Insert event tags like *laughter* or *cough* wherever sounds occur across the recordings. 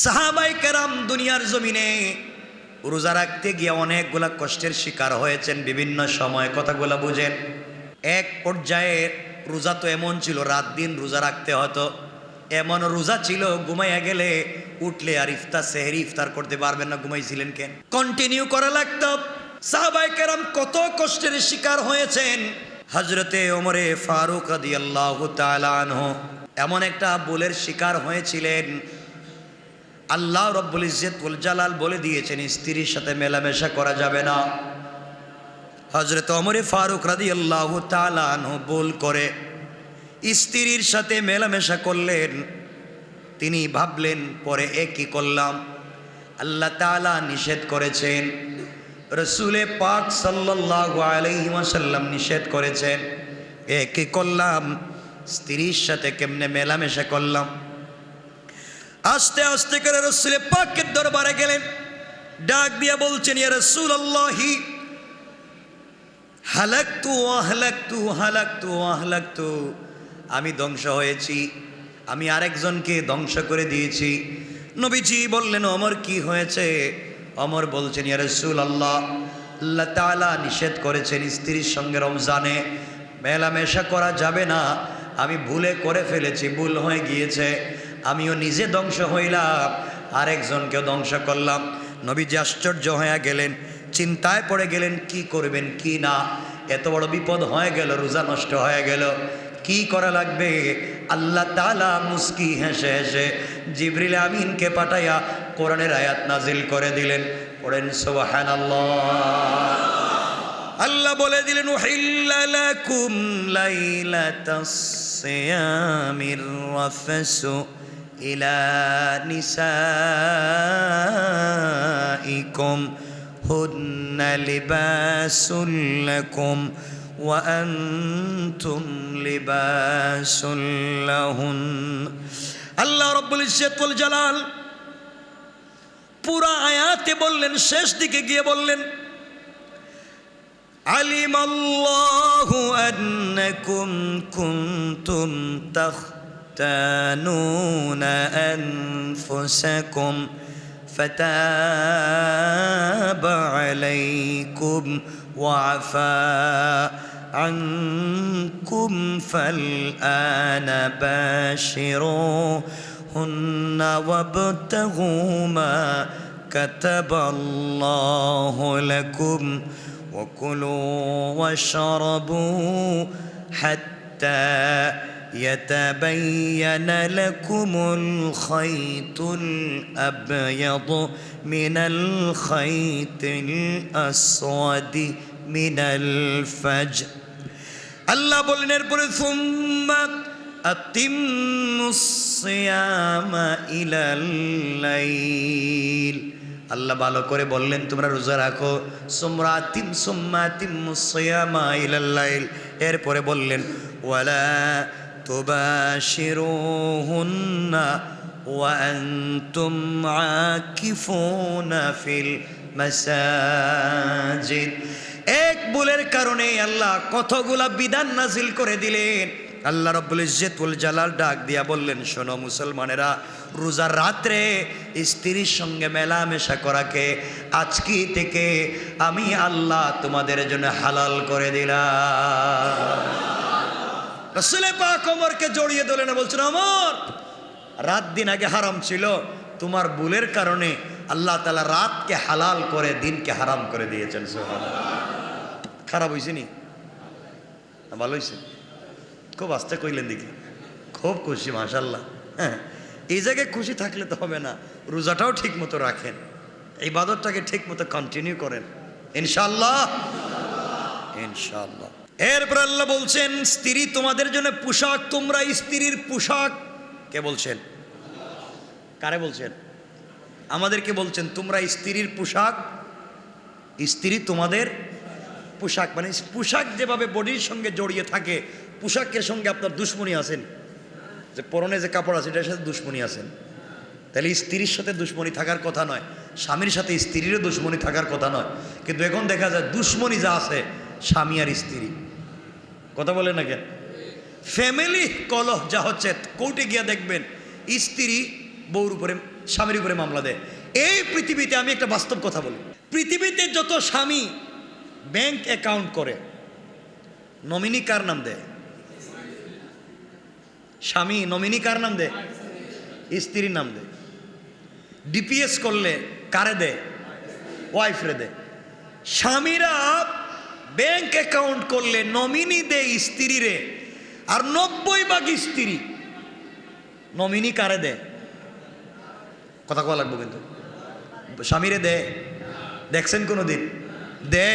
সাহাবাই কেরাম দুনিয়ার জমিনে রোজা রাখতে গিয়ে অনেকগুলা কষ্টের শিকার হয়েছেন, বিভিন্ন সময় কথাগুলো বুঝেন। এক পর্যায়ে রোজা তো এমন ছিল, রাত দিন রোজা রাখতে হতো। এমন রোজা ছিল, ঘুমাইয়া গেলে উঠলে আর ইফতার, সেহেরি ইফতার করতে পারবেন না, ঘুমাইছিলেন কেন? কন্টিনিউ করা লাগতো। সাহাবাই কেরাম কত কষ্টের শিকার হয়েছেন। হজরতে ওমরে ফারুক আদি আল্লাহ এমন একটা বোলের শিকার হয়েছিলেন আল্লাহ রব্বুল ইজ্জতুল জালাল বলে দিয়েছেন, স্ত্রীর সাথে মেলামেশা করা যাবে না। হজরত অমরে ফারুক রাদি আল্লাহ তালানহ বল করে। স্ত্রীর সাথে মেলামেশা করলেন, তিনি ভাবলেন, পরে এ কি করলাম? আল্লাহ তালা নিষেধ করেছেন। রসুলে পাক সাল্লাহ আলহিমাসাল্লাম নিষেধ করেছেন, এ কি করলাম? স্ত্রীর সাথে কেমনে মেলামেশা করলাম? আস্তে আস্তে করে রসুলে পাকের দরবারে গেলেন। ডাক দিয়া বলছেন, ইয়া রসুল আল্লাহি হালাক্তু আহলাক্তু হালাক্তু আহলাক্তু। আমি ধ্বংস হয়েছি, আমি আরেকজনকে ধ্বংস করে দিয়েছি। নবীজি বললেন, অমর কি হয়েছে? অমর বলছেন, ইয়া রসুল আল্লাহ আল্লাহ তাআলা নিষেধ করেছেন স্ত্রীর সঙ্গে রমজানে। মেলামেশা করা যাবে না, আমি ভুলে করে ফেলেছি, ভুল হয়ে গিয়েছে। আমিও নিজে ধ্বংস হইলাম, আরেকজনকেও ধ্বংস করলাম। নবীজি আশ্চর্য হয়ে গেলেন, চিন্তায় পড়ে গেলেন, কি করবেন, কি না? এত বড় বিপদ হয়ে গেল, রোজা নষ্ট হয়ে গেল, কি করা লাগবে? আল্লাহ তালা মুস্কি হেসে হেসে জিবরিল আমিনকে পাঠাইয়া কোরআনের আয়াত নাজিল করে দিলেন। পড়েন সোহান আল্লাহ বলে দিলেন ওহিল্লাকুম লাইলাতাস সিয়ামির ইলা নিসাইকুম হুন্না লিবাসুল লাকুম وأنتم لباس لهن আল্লাহ রব্বুল ইজ্জতুল জালাল পুরা আয়াতে বললেন শেষ দিকে গিয়ে বললেন علم الله أنكم كنتم تختانون أنفسكم فتاب عليكم وعفى عنكم فالآن باشروهن وابتغوا ما كتب الله لكم وكلوا واشربوا حتى يتبين لكم الخيط الأبيض من الخيط الأسود من الفجر আল্লাহ বললেন এরপরে সুম্মা আতিমুসিয়ামা ইলাল লাইল আল্লাহ ভালো করে বললেন তোমরা রোজা রাখো সুমরা তিম সুম্মা তিমুসিয়ামা ইলাল লাইল এরপরে বললেন ওয়ালা তুবাশিরুহুন্না وأنتم عاكفون في المساجد এক ভুলের কারণে আল্লাহ কতগুলা বিধান নাজিল করে দিলেন আল্লাহ রব্বুল ইজ্জতুল জালাল ডাক দিয়া বললেন শোনো মুসলমানেরা রোজার রাত্রে স্ত্রীর সঙ্গে মেলামেশা করাকে আজকে থেকে আমি আল্লাহ তোমাদের জন্য হালাল করে দিলাম রসুলে পাক ওমরকে জড়িয়ে দিলেন বলছেন অমর রাত দিন আগে হারাম ছিল। তোমার ভুলের কারণে আল্লাহ তালা রাতকে হালাল করে, দিনকে হারাম করে দিয়েছেন, সুবহানাল্লাহ। খারাপ হয়েছে নি? ভালো হয়েছে খুব আস্তে কইলেন দেখি। খুব খুশি মাশাল্লাহ হ্যাঁ এই জায়গায় খুশি থাকলে তো হবে না। রোজাটাও ঠিক মতো রাখেন। এই বাদরটাকে ঠিক মতো কন্টিনিউ করেন। ইনশাল্লাহ ইনশাল্লাহ এরপর আল্লাহ বলছেন, স্ত্রী, তোমাদের জন্য পোশাক, তোমরা স্ত্রীর পোশাক। কে বলছেন? কারে বলছেন? আমাদেরকে বলছেন, তোমরা স্ত্রীর পোশাক, স্ত্রী তোমাদের পোশাক। মানে পোশাক যেভাবে বডির সঙ্গে জড়িয়ে থাকে, পোশাকের সঙ্গে আপনার দুশ্মনী আছেন। যে পরনে যে কাপড় আছে, এটার সাথে দুশ্মনী আছেন। তাহলে স্ত্রীর সাথে দুশ্মনী থাকার কথা নয়, স্বামীর সাথে স্ত্রীরও দুশ্মনী থাকার কথা নয়। কিন্তু এখন দেখা যায়, দুশ্মনী যা আছে, স্বামী আর স্ত্রী। কথা বলে না কেন? ফ্যামিলি কলহ যা হচ্ছে, কোর্টে গিয়া দেখবেন, স্ত্রী বউর উপরে, স্বামীর উপরে মামলা দেয়। এই পৃথিবীতে আমি একটা বাস্তব কথা বলি। পৃথিবীতে যত স্বামী ব্যাংক অ্যাকাউন্ট করে নমিনি কার নাম দেয়? স্বামী নমিনি কার নাম দেয়? স্ত্রীর নাম দেয়। ডিপিএস করলে কারে দেয়? ওয়াইফরে দেয়। স্বামীরা ব্যাংক অ্যাকাউন্ট করলে নমিনি দেয় স্ত্রীরে আর নব্বই ভাগ স্ত্রী। নমিনি কারে দেয়? কথা কওয়া লাগবো কিন্তু। স্বামীরে দে দেখছেন কোনো দিন দে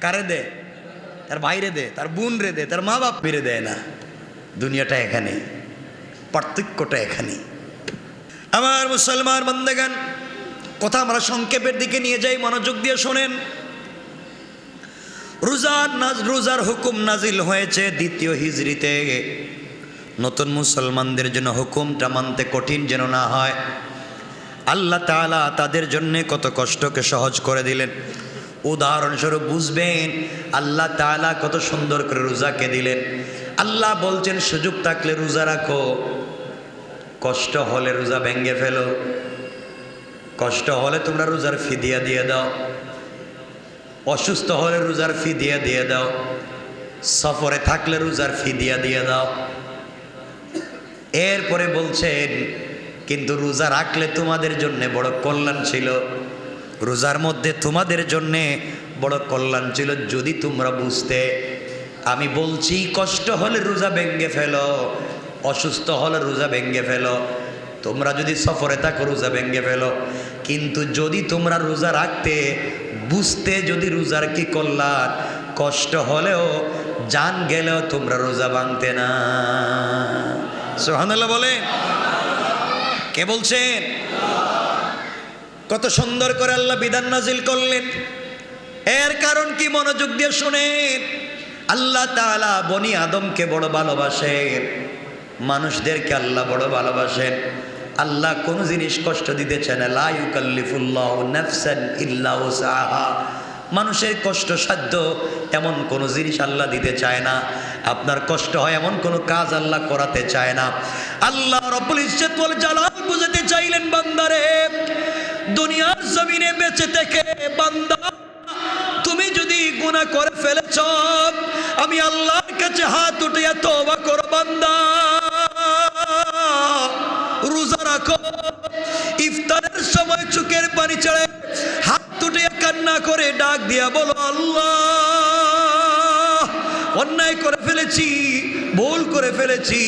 কারে দে তার ভাইরে দে তার বোন রে দে তার মা বাপ মেরে দেয় না। দুনিয়াটা এখানে, পার্থক্যটা এখানে। আমার মুসলমান বন্দেগান কথা আমরা সংক্ষেপের দিকে নিয়ে যাই, মনোযোগ দিয়ে শোনেন। রোজার নাজ রোজার হুকুম নাজিল হয়েছে দ্বিতীয় হিজরিতে নতুন মুসলমানদের জন্য হুকুমটা মানতে কঠিন যেন না হয়। আল্লাহ তাআলা তাদের জন্যে কত কষ্টকে সহজ করে দিলেন। উদাহরণস্বরূপ বুঝবেন, আল্লাহ তাআলা কত সুন্দর করে রোজাকে দিলেন। আল্লাহ বলছেন, সুযোগ থাকলে রোজা রাখো। কষ্ট হলে রোজা ভেঙ্গে ফেলো। কষ্ট হলে তোমরা রোজার ফিদিয়া দিয়ে দাও। অসুস্থ হলে রোজার ফি দিয়ে দিয়ে দাও। সফরে থাকলে রোজার ফিদিয়া দিয়ে দিয়ে দাও। এরপরে বলছেন, কিন্তু রোজা রাখলে তোমাদের জন্য বড় কল্যাণ ছিল। রোজার মধ্যে তোমাদের জন্যে বড় কল্যাণ ছিল যদি তোমরা বুঝতে। আমি বলছি, কষ্ট হলে রোজা ভেঙ্গে ফেলো, অসুস্থ হলে রোজা ভেঙ্গে ফেলো। তোমরা যদি সফরে থাকো, রোজা ভেঙ্গে ফেলো। কিন্তু যদি তোমরা রোজা রাখতে বুঝতে যদি রোজার কি কল্যাণ কষ্ট হলেও জান গেলেও তোমরা রোজা ভাঙতে না। সোহানাল্লাহ বলেন। কে বলছেন? কত সুন্দর করে আল্লাহ বিধান নাজিল করলেন। এর কারণ কি মনোযোগ দিয়ে শুনেন। আল্লাহ তাআলা বনি আদমকে বড় ভালোবাসেন। মানুষদেরকে আল্লাহ বড় ভালোবাসেন। আল্লাহ কোন জিনিস কষ্ট দিতে চায় না। লা ইউকাল্লিফুল্লাহ নাফসান ইল্লা মানুষের কষ্ট সাধ্য এমন কোনো জিনিস আল্লাহ দিতে চায় না। আপনার কষ্ট হয় এমন কোনো কাজ আল্লাহ করাতে চায় না। আল্লাহ বুঝাতে চাইলেন, বান্দারে, দুনিয়ার জমিনে বেঁচে থেকে, বান্দা, তুমি যদি গুনাহ করে ফেলেছ, আমি আল্লাহর কাছে হাত উঠিয়া তওবা করো, বান্দা। রাখো। ইফতারের সময় চোখের পানি চড়ে হাত তুটে কান্না করে ডাক দিয়া বলো, আল্লাহ! অন্যায় করে ফেলেছি, ভুল করে ফেলেছি।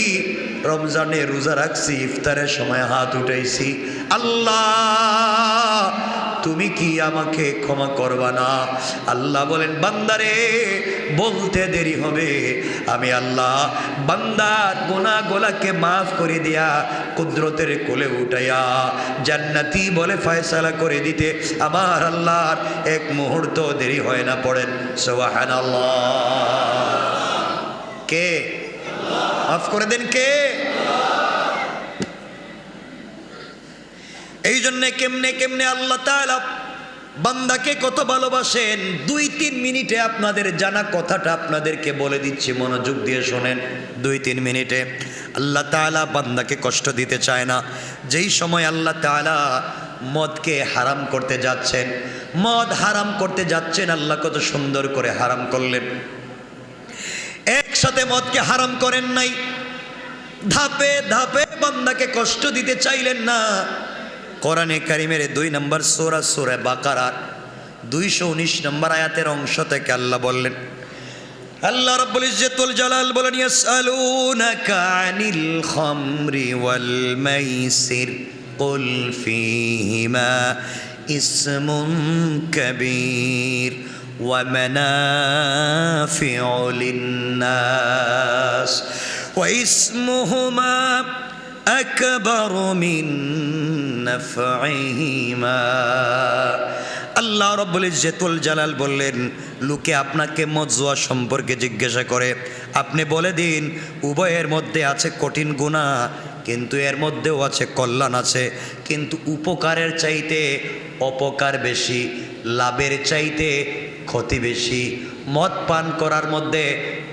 রমজানে রোজা রাখছি, ইফতারের সময় হাত উঠাইছি। আল্লাহ! তুমি কি আমাকে ক্ষমা করবা না? আল্লাহ বলেন, বান্দারে, বলতে দেরি হবে। আমি আল্লাহ, বান্দার গোনা গোলাকে মাফ করে দিয়া কুদরতের কোলে উঠাইয়া জান্নাতি বলে ফয়সালা করে দিতে আমার আল্লাহর এক মুহূর্ত দেরি হয় না পড়েন। সোহান আল্লাহ কে? মাফ করে দেন কে? এই জন্যে কেমনে কেমনে আল্লাহ তাআলা বান্দাকে কত ভালোবাসেন? দুই তিন মিনিটে আপনাদের জানা কথাটা আপনাদেরকে বলে দিচ্ছি, মনোযোগ দিয়ে শোনেন। দুই তিন মিনিটে। আল্লাহ তাআলা বান্দাকে কষ্ট দিতে চায় না। যেই সময় আল্লাহ তাআলা মদকে হারাম করতে যাচ্ছেন, মদ হারাম করতে যাচ্ছেন, আল্লাহ কত সুন্দর করে হারাম করলেন। একসাথে মদকে হারাম করেন নাই। ধাপে ধাপে বান্দাকে কষ্ট দিতে চাইলেন না। কোরআনে কারিমের দুই নম্বর সোরা, সোরে বাকারার দুইশো উনিশ নম্বর আয়াতের অংশ থেকে আল্লাহ বললেন, আল্লাহ রাব্বুল ইজ্জতুল জালাল বলেন, ইয়াসআলুনাকা আনিল খামরি ওয়াল মাইসির, কুল ফীহিমা ইসমুন কাবীর ওয়া মানাফিউ লিন-নাস ওয়া ইসমুহুমা আকবর মিন নাফাইহিমা আল্লাহ রব্বুল ইজ্জতুল জালাল বললেন, লোকে আপনাকে মজুয়া সম্পর্কে জিজ্ঞাসা করে। আপনি বলে দিন, উভয়ের মধ্যে আছে কঠিন গুণা কিন্তু এর মধ্যেও আছে কল্যাণ আছে। কিন্তু উপকারের চাইতে অপকার বেশি, লাভের চাইতে ক্ষতি বেশি। মদ পান করার মধ্যে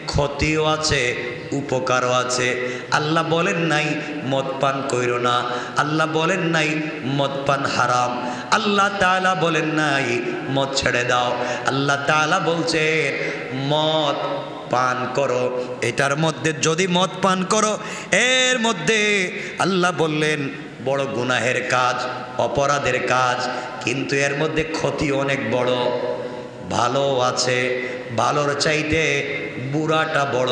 ক্ষতিও আছে উপকারও আছে। আল্লাহ বলেন নাই, মদ পান কইরো না। আল্লাহ বলেন নাই, মদ পান হারাম। আল্লাহ তাআলা বলেন নাই, মদ ছেড়ে দাও। আল্লাহ তাআলা বলছেন, মদ পান করো। এটার মধ্যে যদি মদ পান করো, এর মধ্যে আল্লাহ বললেন, বড় গুনাহের কাজ, অপরাধের কাজ, কিন্তু এর মধ্যে ক্ষতি অনেক বড়। ভালো আছে, ভালোর চাইতে বুড়াটা বড়।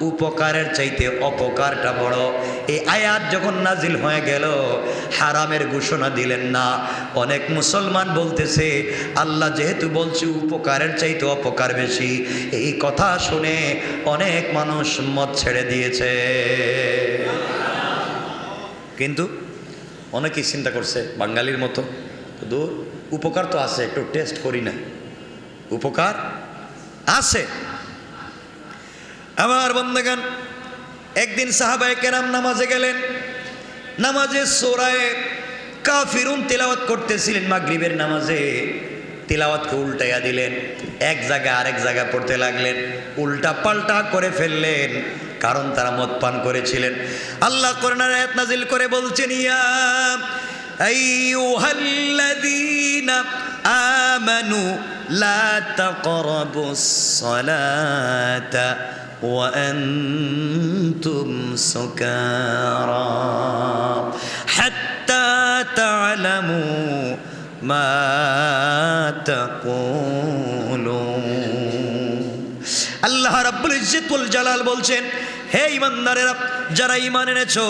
উপকারের চাইতে অপকারটা বড়। এই আয়াত যখন নাজিল হয়ে গেল, হারামের ঘোষণা দিলেন না। অনেক মুসলমান বলতেছে, আল্লাহ যেহেতু বলছি উপকারের চাইতে অপকার বেশি, এই কথা শুনে অনেক মানুষ মত ছেড়ে দিয়েছে। কিন্তু অনেকেই চিন্তা করছে, বাঙালির মতো কিন্তু উপকার তো আছে, একটু টেস্ট করি না। উপকার আছে। আমার বন্ধগান একদিন সাহাবায় কেরাম নামাজে গেলেন। নামাজে সোরায় কাফিরুন তেলাওয়াত করতেছিলেন, মাগরিবের নামাজে। তেলাওয়াতকে উল্টাইয়া দিলেন, এক জায়গায় আরেক জায়গায় পড়তে লাগলেন, উল্টা পাল্টা করে ফেললেন, কারণ তারা মদ পান করেছিলেন। আল্লাহ করোনার আয়াত নাজিল করে বলছেন, ইয়া আমানু وأنتم سكارى حتى تعلموا ما تقولون আল্লাহ রাব্বুল ইজ্জতুল জালাল বলছেন হে ইমানদারেরা যারা ঈমান এনেছো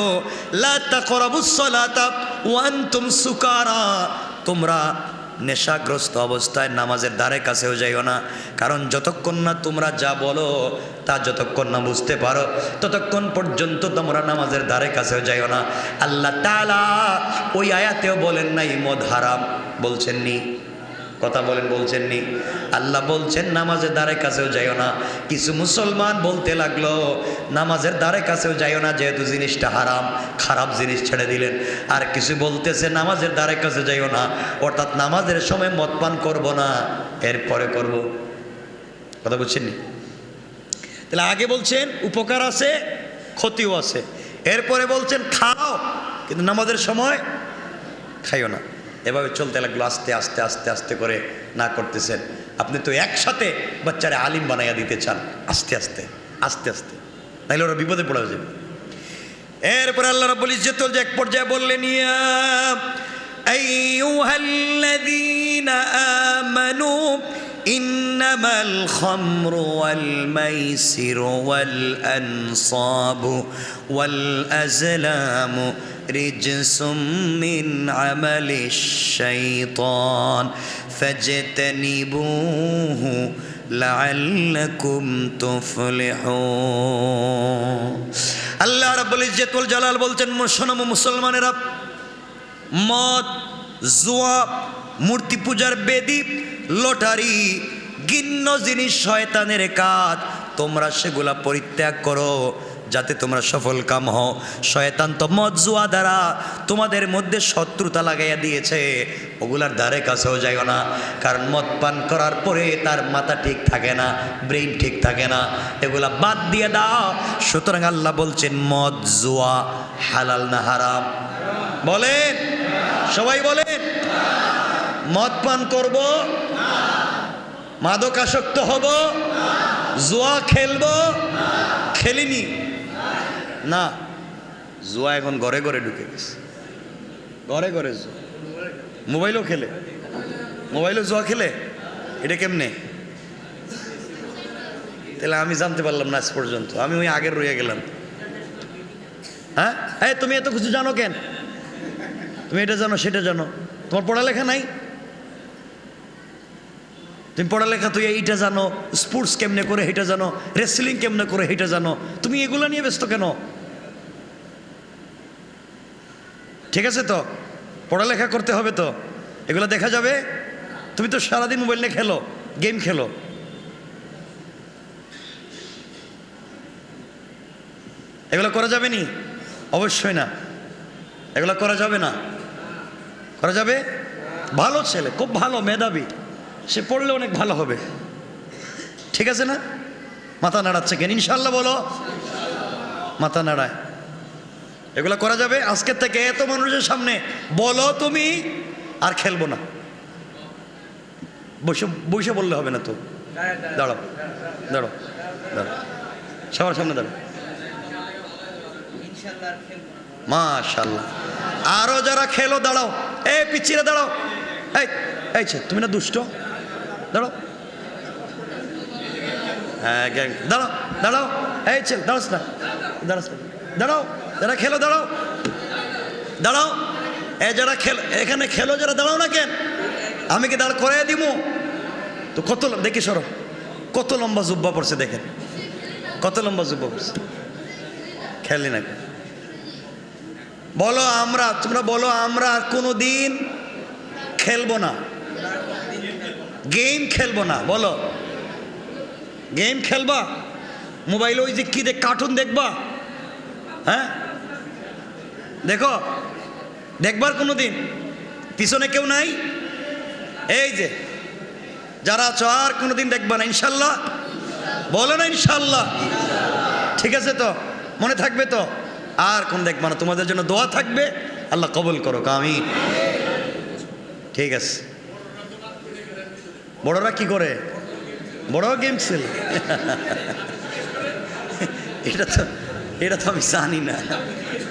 লা তাকরাবুস সালাতা ওয়া আনতুম সুকারা তোমরা নেশাগ্রস্ত অবস্থায় নামাজের দ্বারে কাছেও যাইও না। কারণ যতক্ষণ না তোমরা যা বলো, তা যতক্ষণ না বুঝতে পারো, ততক্ষণ পর্যন্ত তোমরা নামাজের দ্বারে কাছেও যাইও না। আল্লাহ তালা ওই আয়াতেও বলেন নাই, মদ হারাম, বলছেন নি। কথা বলেন বলছেন নি আল্লাহ বলছেন, নামাজের দ্বারে কাছেও যাইও না। কিছু মুসলমান বলতে লাগল, নামাজের দ্বারে কাছেও যাইও না, যেহেতু জিনিসটা হারাম, খারাপ জিনিস ছেড়ে দিলেন। আর কিছু বলতেছে, নামাজের দ্বারে কাছে যাইও না, অর্থাৎ নামাজের সময় মদ পান করব না, এরপরে করব। কথা বুঝছেন নি তাহলে আগে বলছেন, উপকার আছে, ক্ষতিও আছে। এরপরে বলছেন, খাও, কিন্তু নামাজের সময় খাইও না। এভাবে চলতে লাগল, আস্তে আস্তে আস্তে আস্তে করে না করতেছেন। আপনি তো একসাথে বাচ্চারা আলিম বানাইয়া দিতে চান। আস্তে আস্তে আস্তে আস্তে। তাহলে ওরা বিপদে পড়ে যাবে। এরপরে আল্লাহ রব্বুল ইজ্জতুল যে এক পর্যায়ে বললেন, ইয়া আইয়ুহাল্লাযীনা আমানু إنما الخمر والميسر والأنصاب والأزلام رجس من عمل الشيطان فاجتنبوه لعلكم تفلحون আল্লাহ রাব্বুল ইজ্জতুল জালাল বলছেন শোনো মুসলমানেরা মদ জুয়া মূর্তি পূজার বেদী লটারি, গিন্ন জিনিস শয়তানের কাজ। তোমরা সেগুলা পরিত্যাগ করো, যাতে তোমরা সফল কাম হও। শয়তান তো মদ জুয়া দ্বারা তোমাদের মধ্যে শত্রুতা লাগাইয়া দিয়েছে। ওগুলার দ্বারে কাছেও যাইও না, কারণ মদ পান করার পরে তার মাথা ঠিক থাকে না, ব্রেইন ঠিক থাকে না। এগুলা বাদ দিয়ে দাও। সুতরাং আল্লাহ বলছেন মদ জুয়া হালাল না হারাম। বলেন, সবাই বলেন। মদ পান করব, মাদকাসক্ত হব, জুয়া খেলব, খেলিনি। না, জুয়া এখন ঘরে ঘরে ঢুকে গেছে। ঘরে ঘরে জুয়া। মোবাইলও খেলে। মোবাইলও জুয়া খেলে? এটা কেমনে? তাহলে আমি জানতে পারলাম না আজ পর্যন্ত। আমি ওই আগের রয়ে গেলাম। হ্যাঁ? এই তুমি এত কিছু জানো কেন? তুমি এটা জানো, সেটা জানো। তোমার পড়ালেখা নাই? তুমি পড়ালেখা তুই এইটা জানো স্পোর্টস কেমনে করে এটা জানো রেসলিং কেমনে করে এটা জানো, তুমি এগুলো নিয়ে ব্যস্ত কেন? ঠিক আছে তো? পড়ালেখা করতে হবে তো? এগুলো দেখা যাবে? তুমি তো সারাদিন মোবাইল নিয়ে খেলো গেম খেলো। এগুলো করা যাবে নি? অবশ্যই না। এগুলো করা যাবে না। করা যাবে? ভালো ছেলে, খুব ভালো, মেধাবী। সে পড়লে অনেক ভালো হবে। ঠিক আছে না? মাথা নাড়াচ্ছে কেন? ইনশাল্লাহ বলো। মাথা নাড়ায়। এগুলো করা যাবে? আজকের থেকে এত মানুষের সামনে বলো তুমি, আর খেলব না। বসে বসে বললে হবে না তো। দাঁড়াও দাঁড়াও দাঁড়াও। সবার সামনে দাঁড়াও। মাশাল্লাহ আরও যারা খেলো, দাঁড়াও। এই পিছিয়ে দাঁড়াও। এই এই তুমি না দুষ্ট? দাঁড়াও। হ্যাঁ গ্যাং দাঁড়াও দাঁড়াও। এই ছেলে, দাঁড়াস না দাঁড়াস না। দাঁড়াও, যারা খেলো, দাঁড়াও। দাঁড়াও। এ যারা খেল, এখানে খেলো, যারা দাঁড়াও না কেন? আমি কি দাঁড় করাই দিব তো কত দেখি সরো। কত লম্বা জুব্বা পড়ছে দেখেন। কত লম্বা জুব্বা পড়ছে। খেলি না বলো আমরা, তোমরা বলো আমরা আর কোনো দিন খেলব না। গেম খেলব না, বলো। গেম খেলবা? মোবাইলে ওই যে কি দেখ কার্টুন দেখবা? হ্যাঁ? দেখো, দেখবার কোনো দিন পিছনে কেউ নাই? এই যে, যারা আছো আর কোনো দিন দেখবা না, ইনশাল্লাহ। বলো না ইনশাল্লাহ। ঠিক আছে তো? মনে থাকবে তো? আর কোন দেখবা না, তোমাদের জন্য দোয়া থাকবে। আল্লাহ কবুল করো আমি ঠিক আছে। বড়রা কি করে? বড় গেম খেলে এটা তো এটা তো আমি জানি না।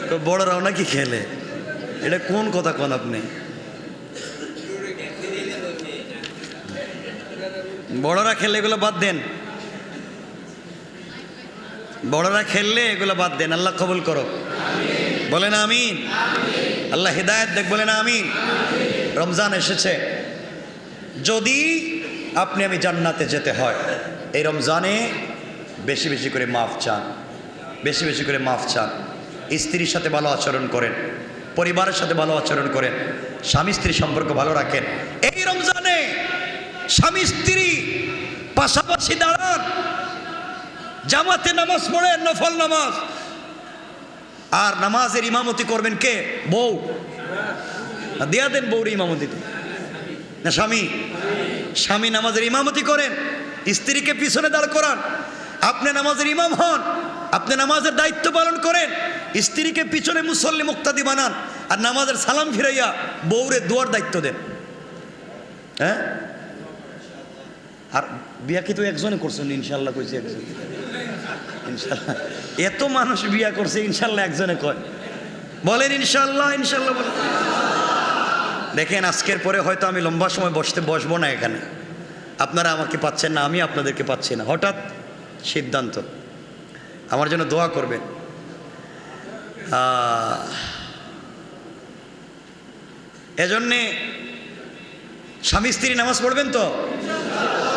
তো বড়রাও নাকি খেলে? এটা কোন কথা কন আপনি? বড়রা খেললে এগুলো বাদ দেন। বড়রা খেললে এগুলো বাদ দেন। আল্লাহ কবুল করো বলেন আমিন। আল্লাহ হেদায়ত দেখ, বলেন আমিন। রমজান এসেছে। যদি আপনি আমি জান্নাতে যেতে হয়। এই রমজানে বেশি বেশি করে মাফ চান। বেশি বেশি করে মাফ চান। স্ত্রীর সাথে ভালো আচরণ করেন। পরিবারের সাথে ভালো আচরণ করেন। স্বামী স্ত্রী সম্পর্ক ভালো রাখেন। এই রমজানে স্বামী স্ত্রী পাশাপাশি দাঁড়ান। জামাতে নামাজ পড়েন, নফল নামাজ। আর নামাজের ইমামতি করবেন কে? বউ। দেয়া দেন বউর ইমামতিতে না, স্বামী। স্বামী নামাজের ইমামতি করেন, স্ত্রীকে পিছনে দাঁড় করান, আপনি নামাজের ইমাম হন, আপনি নামাজের দায়িত্ব পালন করেন, স্ত্রীকে পিছনে মুসল্লি মুক্তাদি বানান, আর নামাজের সালাম ফিরাইয়া বউরে দুয়ার দায়িত্ব দেন। হ্যাঁ? আর বিয়া কি তো একজনে করছেন ইনশাল্লাহ কইছে একজন। ইনশাল্লাহ এত মানুষ বিয়া করছে ইনশাল্লাহ একজনে কয়। বলেন ইনশাল্লাহ ইনশাল্লাহ বলেন। দেখেন, আজকের পরে হয়তো আমি লম্বা সময় বসতে বসবো না এখানে। আপনারা আমাকে পাচ্ছেন না, আমি আপনাদেরকে পাচ্ছি না। হঠাৎ সিদ্ধান্ত। আমার জন্য দোয়া করবেন। এজন্যে স্বামী স্ত্রী নামাজ পড়বেন তো?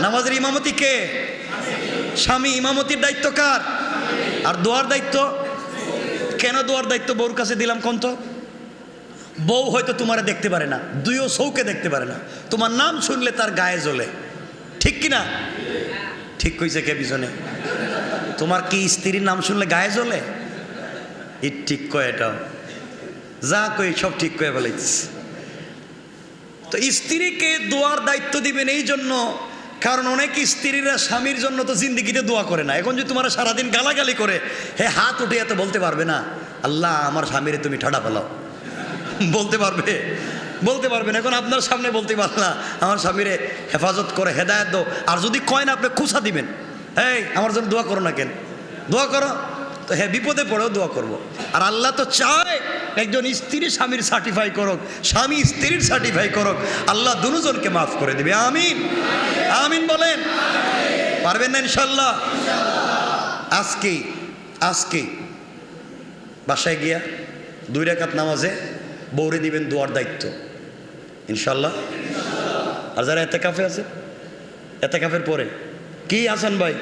নামাজের ইমামতি কে? স্বামী ইমামতির দায়িত্ব কার? আর দোয়ার দায়িত্ব? কেন দোয়ার দায়িত্ব বউর কাছে দিলাম কোন তো বউ হয়তো তোমার দেখতে পারে না, দুইও সৌকে দেখতে পারে না। তোমার নাম শুনলে তার গায়ে জ্বলে। ঠিক কি না? ঠিক কইছে কে পিছনে তোমার কি স্ত্রীর নাম শুনলে গায়ে জ্বলে? ই ঠিক কয় এটাও। যা কই সব ঠিক কয়ে ফেলেছি তো স্ত্রীকে দোয়ার দায়িত্ব দিবেন এই জন্য, কারণ অনেক স্ত্রীরা স্বামীর জন্য তো জিন্দিগিতে দোয়া করে না। এখন যদি তোমার সারাদিন গালাগালি করে, হে হাত উঠে এত বলতে পারবে না, আল্লাহ, আমার স্বামীরে তুমি ঠাডা ফেলাও। *laughs* বলতে পারবে। বলতে পারবেন, এখন আপনার সামনে বলতে পারল না। আমার স্বামীরে হেফাজত করে, হেদায়ত দো আর যদি কয় না, আপনি খুশা দিবেন। এই, আমার জন্য দোয়া করো না কেন? দোয়া করো। তো হ্যাঁ বিপদে পড়েও দোয়া করব। আর আল্লাহ তো চায় একজন স্ত্রী স্বামীর সার্টিফাই করুক, স্বামী স্ত্রীর সার্টিফাই করুক। আল্লাহ দুজনকে মাফ করে দেবে। আমিন। আমিন বলেন। পারবেন না ইনশাল্লাহ আজকে আজকে বাসায় গিয়া দুই রেখাত নামাজে বৌরে দিবেন দোয়ার দায়িত্ব। ইনশাল্লাহ আর যারা এতে কাফে আছে এতে কাফের পরে। কি আছেন ভাই?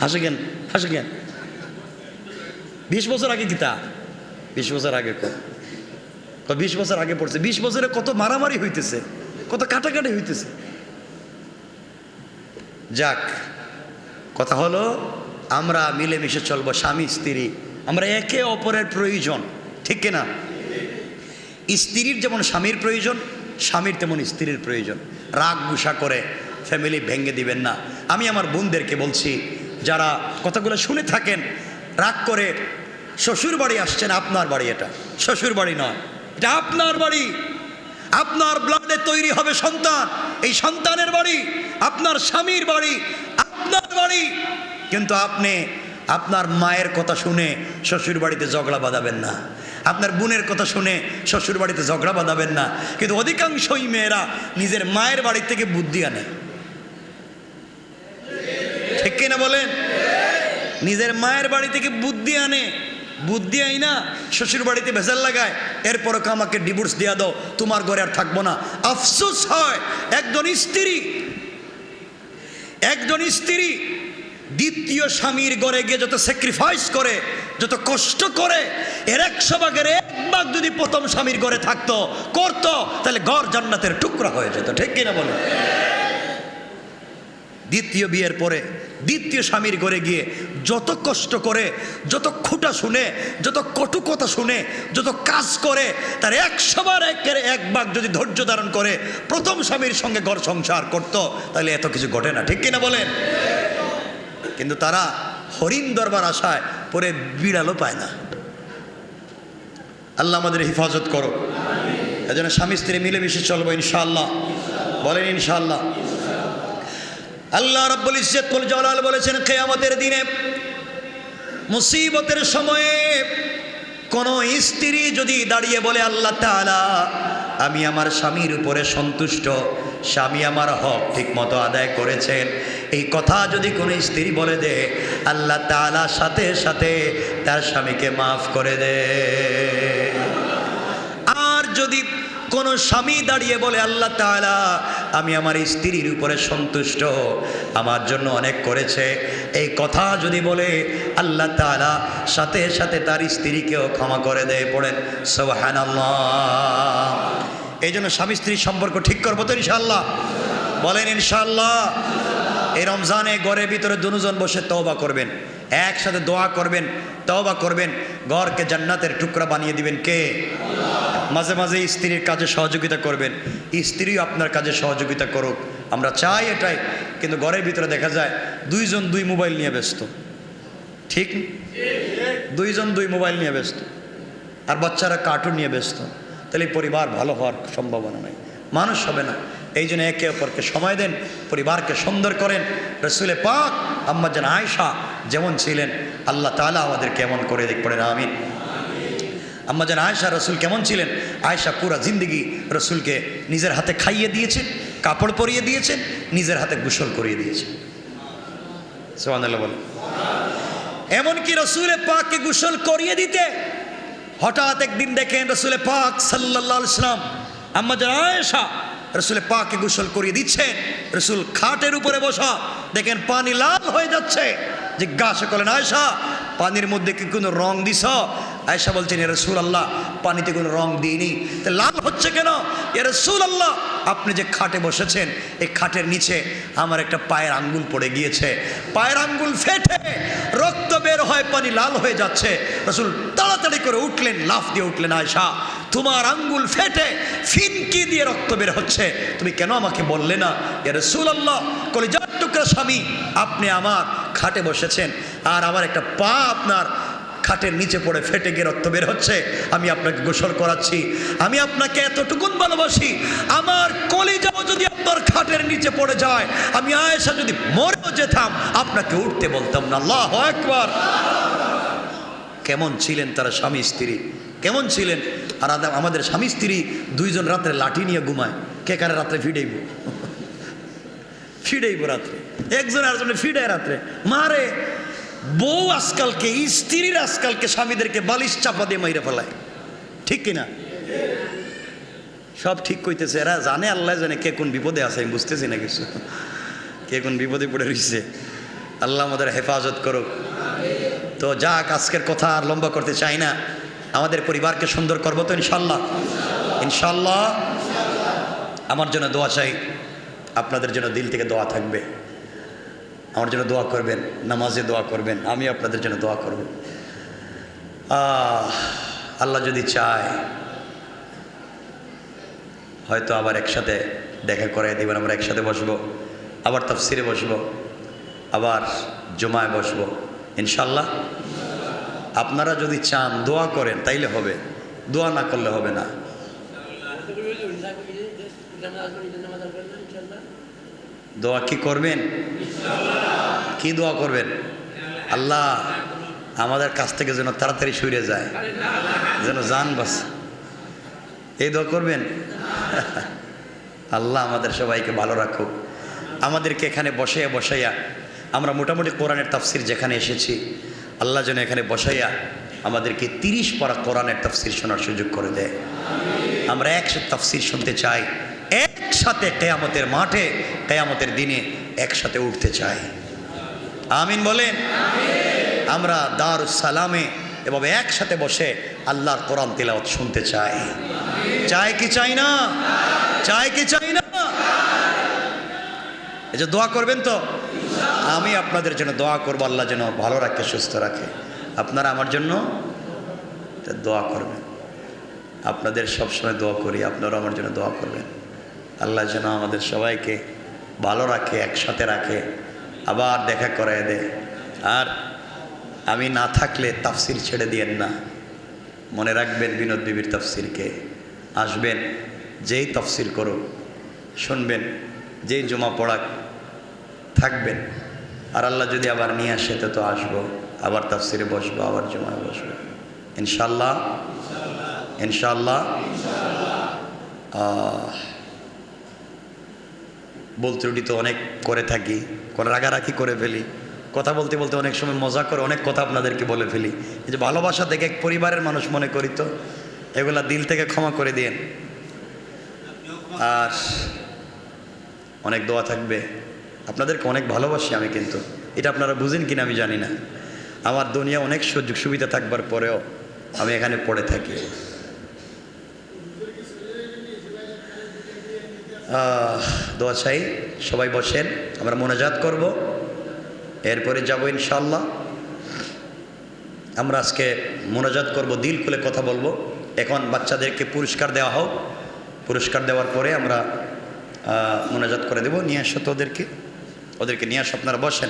হাসে কেন? হাসে কেন? বিশ বছর আগে কিতা বিশ বছর আগে বিশ বছর আগে পড়ছে। বিশ বছরে কত মারামারি হইতেছে, কত কাটাকাটি হইতেছে। যাক, কথা হলো, আমরা মিলেমিশে চলবো স্বামী স্ত্রী। আমরা একে অপরের প্রয়োজন, ঠিক কিনা? স্ত্রীর যেমন স্বামীর প্রয়োজন, স্বামীর তেমন স্ত্রীর প্রয়োজন। রাগ গুসা করে ফ্যামিলি ভেঙে দিবেন না। আমি আমার বোনদেরকে বলছি, যারা কথাগুলো শুনে থাকেন, রাগ করে, শ্বশুর বাড়ি আসছেন, আপনার বাড়ি এটা। শ্বশুর বাড়ি নয়, এটা আপনার বাড়ি। আপনার ব্লাডে তৈরি হবে সন্তান। এই সন্তানের বাড়ি, আপনার স্বামীর বাড়ি, আপনার বাড়ি। কিন্তু আপনি আপনার মায়ের কথা শুনে শ্বশুর বাড়িতে ঝগড়া বাঁধাবেন না। আপনার বোনের কথা শুনে শ্বশুর বাড়িতে ঝগড়া বাঁধাবেন না। কিন্তু অধিকাংশই মেয়েরা নিজের মায়ের বাড়ি থেকে বুদ্ধি আনে। ঠিক কিনা বলেন? নিজের মায়ের বাড়ি থেকে বুদ্ধি আনে। বুদ্ধি আই না শ্বশুর বাড়িতে ভেজাল লাগায়, এরপরও আমাকে ডিভোর্স দিয়া দাও, তোমার ঘরে আর থাকব না। আফসোস হয়, একজন স্ত্রী একজন স্ত্রী দ্বিতীয় স্বামীর ঘরে গিয়ে যত স্যাক্রিফাইস করে, যত কষ্ট করে এর একশো ভাগের এক ভাগ যদি প্রথম স্বামীর ঘরে থাকতো, করতো, তাহলে ঘর জান্নাতের টুকরা হয়ে যেত। ঠিক কিনা বলো? দ্বিতীয় বিয়ের পরে, দ্বিতীয় স্বামীর ঘরে গিয়ে যত কষ্ট করে, যত খুঁটা শুনে, যত কটু কথা শুনে, যত কাজ করে, তার একশোবার একের এক ভাগ যদি ধৈর্য ধারণ করে, প্রথম স্বামীর সঙ্গে ঘর সংসার করতো, তাহলে এত কিছু ঘটে না। ঠিক কিনা বলেন? কিন্তু তারা হরিণ দরবার আশায় পরে বিড়ালও পায় না। আল্লাহ আমাদের হেফাজত করো। এজন্য স্বামী স্ত্রী মিলেমিশে চলবো, ইনশাআল্লাহ। বলেন, ইনশাআল্লাহ। আল্লাহ রব্বুল ইজ্জত কুল জালাল বলেছেন, কিয়ামতের দিনে মুসিবতের সময়ে কোন স্ত্রী যদি দাঁড়িয়ে বলে, আল্লাহ তাআলা, আমি আমার স্বামীর উপরে সন্তুষ্ট। স্বামী আমার হক ঠিক মতো আদায় করেছেন। এই কথা যদি কোনো স্ত্রী বলে দে, আল্লাহ তাআলা সাথে সাথে তার স্বামীকে মাফ করে দে। আর যদি কোন স্বামী দাঁড়িয়ে বলে, আল্লাহ তাআলা, আমি আমার স্ত্রীর উপরে সন্তুষ্ট। আমার জন্য অনেক করেছে। এই কথা যদি বলে, আল্লাহ তাআলা সাথে সাথে তার স্ত্রীকেও ক্ষমা করে দেয়, পড়েন সোহান এই জন্য স্বামী স্ত্রীর সম্পর্ক ঠিক করব তো ইনশাল্লাহ বলেন ইনশাল্লাহ এই রমজানে ঘরের ভিতরে দুজন বসে তওবা করবেন। একসাথে দোয়া করবেন, তওবা করবেন, ঘরকে জান্নাতের টুকরা বানিয়ে দিবেন কে? মাঝে মাঝে স্ত্রীর কাজে সহযোগিতা করবেন, স্ত্রীও আপনার কাজে সহযোগিতা করুক। আমরা চাই এটাই, কিন্তু ঘরের ভিতরে দেখা যায় দুইজন দুই মোবাইল নিয়ে ব্যস্ত। ঠিক? দুইজন দুই মোবাইল নিয়ে ব্যস্ত। আর বাচ্চারা কার্টুন নিয়ে ব্যস্ত। তাহলে পরিবার ভালো হওয়ার সম্ভাবনা নেই। মানুষ হবে না। এই জন্য একে অপরকে সময় দেন, পরিবারকে সুন্দর করেন। রসুলে পাক আম্মা যেন আয়সা যেমন ছিলেন, আল্লাহ তালা আমাদের কেমন করে দিক পড়েন, আমিন। আম্মা যেন আয়সা রসুল কেমন ছিলেন? আয়সা পুরা জিন্দগি রসুলকে নিজের হাতে খাইয়ে দিয়েছেন, কাপড় পরিয়ে দিয়েছেন, নিজের হাতে গোসল করিয়ে দিয়েছেন। এমনকি রসুলে পাককে গোসল করিয়ে দিতে হঠাৎ একদিন দেখেন রসুলে পাক সাল্লাহ ইসলাম আম্মা আয়েশা রসুলে পাকে গোসল করিয়ে দিচ্ছেন। রসুল খাটের উপরে বসা। দেখেন পানি লাল হয়ে যাচ্ছে। জিজ্ঞাসা করলেন আয়সা পানির মধ্যে কি কোনো রং দিছ? আয়েশা বলছেন, এ রসুল আল্লাহ পানিতে কোনো রং দিইনি। তা লাল হচ্ছে কেন? এ রসুল আল্লাহ আপনি যে খাটে বসেছেন, এই খাটের নিচে আমার একটা পায়ের আঙ্গুল পড়ে গিয়েছে। পায়ের আঙ্গুল ফেটে, রক্ত বের হয়, পানি লাল হয়ে যাচ্ছে। রসুল তাড়াতাড়ি করে উঠলেন, লাফ দিয়ে উঠলেন আয়সা তোমার আঙ্গুল ফেটে, ফিনকি দিয়ে রক্ত বের হচ্ছে। তুমি কেন আমাকে বললে না? এ রসুল আল্লাহ কলিজার টুকরা স্বামী, আপনি আমার খাটে বসেছেন, আর আমার একটা পা আপনার খাটের নিচে পড়ে ফেটে গিয়ে রক্ত বের হচ্ছে, আমি আপনাকে গোসল করাচ্ছি। আমি আপনাকে এতটুকুন ভালোবাসি, আমার কলিজাও যদি আপনার খাটের নিচে পড়ে যায়, আমি আয়েশা যদি মরেও যেতাম, আপনাকে উঠতে বলতাম না। আল্লাহ একবার কেমন ছিলেন তারা স্বামী স্ত্রী? কেমন ছিলেন? আর আমাদের স্বামী স্ত্রী দুইজন রাত্রে লাঠি নিয়ে ঘুমায়। কে কারে রাত্রে ফিডেইব? ফিডেইব রাত্রে। একজন আরেকজনে ফিডায় রাত্রে। মারে বউ আজকালকে, স্ত্রীর আজকালকে স্বামীদেরকে বালিশ চাপা দিয়ে মাইরে ফেলায়। ঠিক কিনা? সব ঠিক কইতেছে, এরা জানে আল্লাহ জানে কে কোন বিপদে আছে, আমি বুঝতেছি না কিছু। কে কোন বিপদে পড়ে রয়েছে আল্লাহ আমাদের হেফাজত করুক। তো যাক, আজকের কথা আর লম্বা করতে চাই না। আমাদের পরিবারকে সুন্দর করব তো ইনশাল্লাহ। ইনশাল্লাহ। আমার জন্য দোয়া চাই। আপনাদের জন্য দিল থেকে দোয়া থাকবে। আমার জন্য দোয়া করবেন, নামাজে দোয়া করবেন, আমি আপনাদের জন্য দোয়া করব। আল্লাহ যদি চায়, হয়তো আবার একসাথে দেখা করাই দেবেন, আমরা একসাথে বসবো, আবার তাফসিরে বসবো, আবার জমায় বসবো। ইনশাল্লাহ আপনারা যদি চান দোয়া করেন, তাইলে হবে, দোয়া না করলে হবে না। দোয়া কি করবেন? কি দোয়া করবেন? আল্লাহ আমাদের কাছ থেকে যেন তাড়াতাড়ি সরে যায়, যেন জান বাস এই দোয়া করবেন? আল্লাহ আমাদের সবাইকে ভালো রাখুক। আমাদেরকে এখানে বসাইয়া বসাইয়া, আমরা মোটামুটি কোরআনের তাফসির যেখানে এসেছি, আল্লাহ যেন এখানে বসাইয়া আমাদেরকে তিরিশ পড়া কোরআনের তাফসির শোনার সুযোগ করে দেয়। আমরা একসাথে তাফসির শুনতে চাই, একসাথে কেয়ামতের মাঠে, কেয়ামতের দিনে একসাথে উঠতে চাই। আমিন বলেন? আমরা দারুস সালামে এভাবে একসাথে বসে আল্লাহর কোরআন তেলাওয়াত শুনতে চাই। চাই কি চাই না? চাই। কি চাই না? এই যে দোয়া করবেন তো? আমি আপনাদের জন্য দোয়া করব, আল্লাহ যেন ভালো রাখে, সুস্থ রাখে। আপনারা আমার জন্য দোয়া করবেন। আপনাদের সবসময় দোয়া করি আপনারা আমার জন্য দোয়া করবেন। আল্লাহ যেন আমাদের সবাইকে ভালো রাখে একসাথে রাখে আবার দেখা করায় দেয়। আর আমি না থাকলে তাফসির ছেড়ে দিয়েন না। মনে রাখবেন বিনোদ বিবির তাফসিরকে। আসবেন যেই তফসির করুক শুনবেন যেই জমা পড়াক থাকবেন। আর আল্লাহ যদি আবার নিয়ে আসে তো তো আসব। আবার তাফসিরে বসবো আবার জমায় বসবো। ইনশাল্লাহ ইনশাল্লাহ আহ, বলতে ত্রুটি তো অনেক করে থাকি কোনো রাগারাগি করে ফেলি। কথা বলতে বলতে অনেক সময় মজা করে অনেক কথা আপনাদেরকে বলে ফেলি। এই যে ভালোবাসা দেখে এক পরিবারের মানুষ মনে করি তো, এগুলা দিল থেকে ক্ষমা করে দিন। আর অনেক দোয়া থাকবে। আপনাদেরকে অনেক ভালোবাসি আমি কিন্তু। এটা আপনারা বুঝেন কিনা আমি জানি না। আমার দুনিয়া অনেক সুযোগ সুবিধা থাকবার পরেও আমি এখানে পড়ে থাকি। দোয়া চাই, সবাই বসেন, আমরা মোনাজাত করব। এরপরে যাব ইনশাল্লাহ আমরা আজকে মোনাজাত করব, দিল খুলে কথা বলব। এখন বাচ্চাদেরকে পুরস্কার দেওয়া হোক। পুরস্কার দেওয়ার পরে আমরা মোনাজাত করে দেব। নিয়ে আসো তো ওদেরকে। ওদেরকে নিয়ে আসো, আপনারা বসেন।